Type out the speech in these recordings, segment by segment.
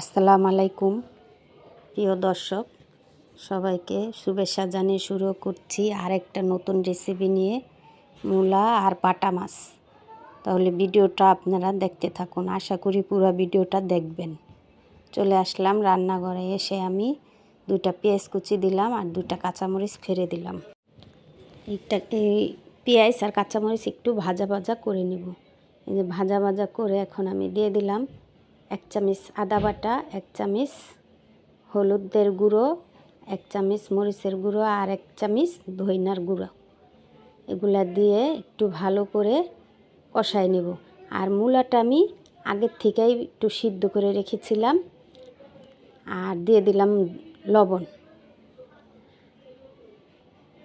আসসালামু আলাইকুম প্রিয় দর্শক, সবাইকে শুভেচ্ছা জানিয়ে শুরু করছি আরেকটা নতুন রেসিপি নিয়ে মূলা আর পাটা মাছ। তাহলে ভিডিওটা আপনারা দেখতে থাকুন, আশা করি পুরো ভিডিওটা দেখবেন। চলে আসলাম রান্নাঘরে, এসে আমি দুইটা পেঁয়াজ কুচি দিলাম আর দুইটা কাঁচামরিচ ফেরে দিলাম। এইটা এই পেঁয়াজ আর কাঁচামরিচ একটু ভাজা ভাজা করে নেব। এই যে ভাজা ভাজা করে এখন আমি দিয়ে দিলাম এক চামচ আদা বাটা, এক চামচ হলুদের গুঁড়ো, এক চামচ মরিচের গুঁড়ো আর এক চামচ ধইনার গুঁড়ো। এগুলা দিয়ে একটু ভালো করে কষাই নেব। আর মূলাটা আমি আগের থেকেই একটু সিদ্ধ করে রেখেছিলাম। আর দিয়ে দিলাম লবণ।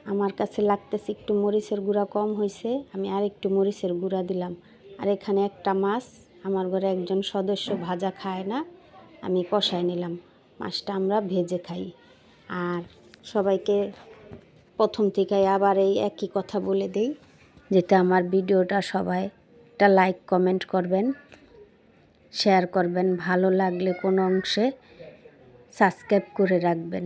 আমার কাছে লাগতেছে একটু মরিচের গুঁড়া কম হয়েছে আমি আর একটু মরিচের গুঁড়া দিলাম। আর এখানে একটা মাছ আমার ঘরে একজন সদস্য ভাজা খায় না, আমি কষাই নিলাম। মাছটা আমরা ভেজে খাই। আর সবাইকে প্রথম থেকে আবার এই একই কথা বলে দেই, যেটা আমার ভিডিওটা সবাই একটা লাইক, কমেন্ট করবেন, শেয়ার করবেন। ভালো লাগলে কোনো অংশে সাবস্ক্রাইব করে রাখবেন।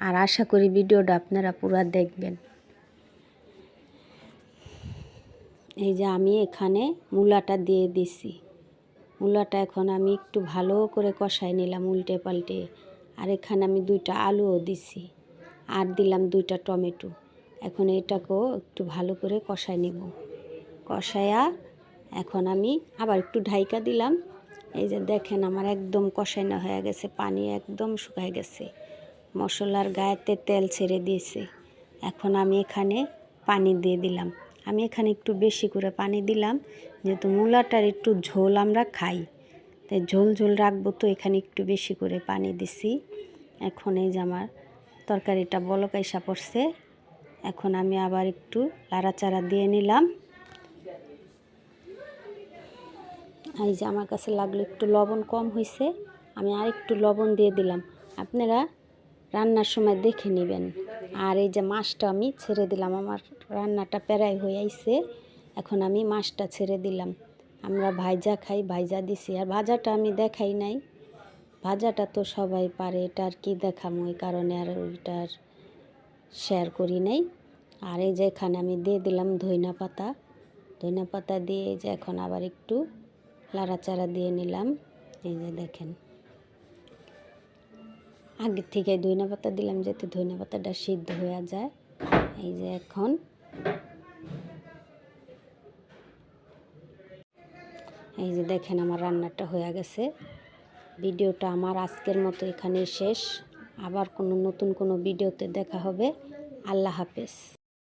আর আশা করি ভিডিওটা আপনারা পুরো দেখবেন। এই যে আমি এখানে মূলাটা দিয়ে দিছি। মূলাটা এখন আমি একটু ভালো করে কষাই নিলাম উল্টে পাল্টে। আর এখানে আমি দুইটা আলুও দিছি। আর দিলাম দুইটা টমেটো। এখন এটাকেও একটু ভালো করে কষাই নিব। কষায়া এখন আমি আবার একটু ঢাইকা দিলাম। এই যে দেখেন আমার একদম কষাইনা হয়ে গেছে, পানি একদম শুকায় গেছে। মশলার গায়েতে তেল ছেড়ে দিয়েছে। এখন আমি এখানে পানি দিয়ে দিলাম। আমি এখানে একটু বেশি করে পানি দিলাম, যেহেতু মূলাটার একটু ঝোল আমরা খাই। তাই ঝোল ঝোল রাখব তো এখানে একটু বেশি করে পানি দিছি। এখন এই যে আমার তরকারিটা বলকাইসা পড়ছে, এখন আমি আবার একটু লাড়াচাড়া দিয়ে নিলাম। এই যে আমার কাছে লাগল একটু লবণ কম হয়েছে আমি আর একটু লবণ দিয়ে দিলাম। আপনারা রান্নার সময় দেখে নেবেন। আর এই যে মাছটা আমি ছেড়ে দিলাম, আমার রান্নাটা প্যারাই হয়ে আইছে। এখন আমি মাছটা ছেড়ে দিলাম। আমরা ভাইজা খাই ভাইজা দিছি। আর ভাজাটা আমি দেখাই নাই। ভাজাটা তো সবাই পারে, এটা আর কি দেখাম? ওই কারণে আর ওইটার শেয়ার করি নাই। আর এই যে এখানে আমি দিয়ে দিলাম ধইনা পাতা। ধইনা পাতা দিয়ে এই যে এখন আবার একটু লাড়াচাড়া দিয়ে নিলাম। এই যে দেখেন। আগের থেকে ধইনা পাতা দিলাম যাতে ধইনা পাতাটা সিদ্ধ হয়ে যায়। এই যে এখন। এই যে দেখেন আমার রান্নাটা হয়ে গেছে। ভিডিওটা আমার আজকের মতো এখানেই শেষ। আবার কোনো নতুন কোনো ভিডিওতে দেখা হবে। আল্লাহ হাফেজ।